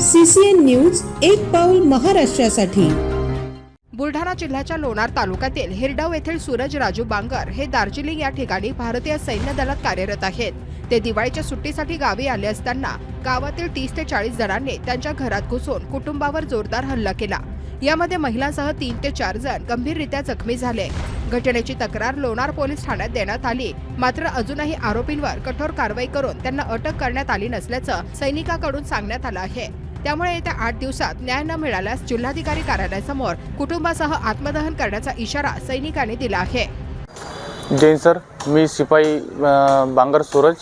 CCN news एक पाऊल महाराष्ट्रासाठी. बुलढाणा जिल्ह्याच्या लोणार तालुक्यातील हिरडव येथील सूरज राजू बांगर हे दार्जिलिंग या ठिकाणी भारतीय सैन्य दलात कार्यरत आहेत. ते दिवाळीच्या सुट्टीसाठी गावी आले असताना गावातील तीस ते चाळीस जणांनी त्यांच्या घरात घुसून कुटुंबावर जोरदार हल्ला केला. यामध्ये महिलांसह तीन ते चार जण गंभीररित्या जखमी झाले. घटनेची तक्रार लोणार पोलीस ठाण्यात देण्यात आली. मात्र अजूनही आरोपींवर कठोर कारवाई करून त्यांना अटक करण्यात आली नसल्याचं सैनिकाकडून सांगण्यात आलं आहे. त्यामुळे येत्या आठ दिवसात न्याय न मिळाल्यास जिल्हाधिकारी कार्यालयासमोर कुटुंबासह आत्मदहन करण्याचा इशारा सैनिकांनी दिला आहे. जैन सर. मी शिपाई बांगर सूरज.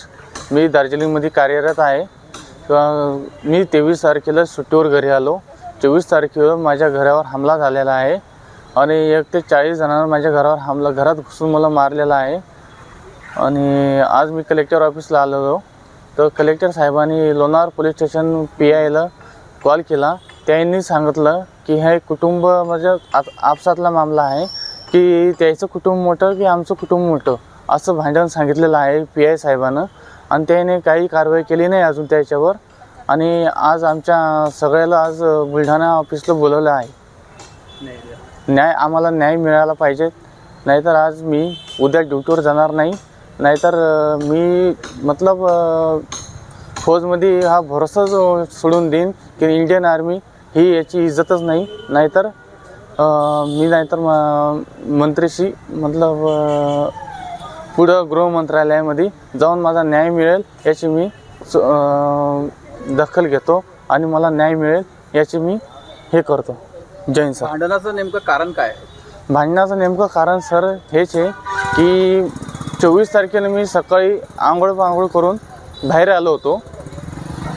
मी दार्जिलिंगमध्ये कार्यरत आहे. मी तेवीस तारखेला सुट्टीवर घरी आलो. चोवीस तारखेवर माझ्या घरावर हमला झालेला आहे आणि एक ते चाळीस जणांना माझ्या घरावर हमला घरात घुसून मला मारलेला आहे. आणि आज मी कलेक्टर ऑफिसला आलेलो. तर कलेक्टर साहेबांनी लोणार पोलीस स्टेशन पी आयला कॉल केला. त्यांनी सांगितलं की हे कुटुंब म्हणजे आप आपसातला मामला आहे की त्याचं कुटुंब मोठं की आमचं कुटुंब मोठं? असं भांडण सांगितलेलं आहे पी आय साहेबानं. आणि त्याने काही कारवाई केली नाही अजून त्याच्यावर. आणि आज आमच्या सगळ्याला आज बुलढाणा ऑफिसला बोलवलं आहे. न्याय आम्हाला न्याय मिळाला पाहिजे. नाहीतर आज मी उद्या ड्युटीवर जाणार नाही. नाहीतर मी मतलब फौजमध्ये हा भरोसाच सोडून देईन की इंडियन आर्मी ही याची इज्जतच नाही नाहीतर मी नाहीतर म- मंत्रीशी मतलब पुढं गृह मंत्रालयामध्ये जाऊन माझा न्याय मिळेल याची मी दखल घेतो आणि मला न्याय मिळेल याची मी हे करतो. जैन सर. भांडणाचं नेमकं कारण काय? आहे? भांडणाचं नेमकं कारण सर हेच आहे की चोवीस तारखेला मी सकाळी आंघोळ पांघोळ करून बाहेर आलो होतो.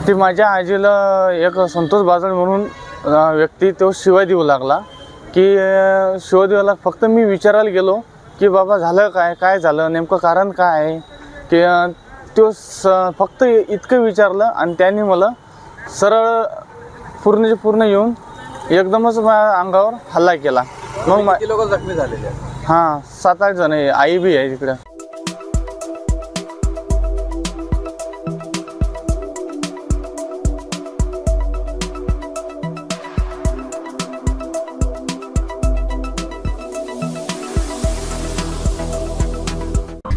ती माझ्या आजीला एक संतोष बाजळ म्हणून व्यक्ती तो शिवाय देऊ लागला. की शिवाय देऊ लागला फक्त मी विचारायला गेलो की बाबा झालं काय? काय झालं? नेमकं कारण काय? आहे की तो स फक्त इतकं विचारलं आणि त्यांनी मला सरळ पूर्णचे पूर्ण येऊन एकदमच माझ्या अंगावर हल्ला केला. मग लोक जखमी झालेले हां सात आठ जण आहे. आई बी आहे तिकडं.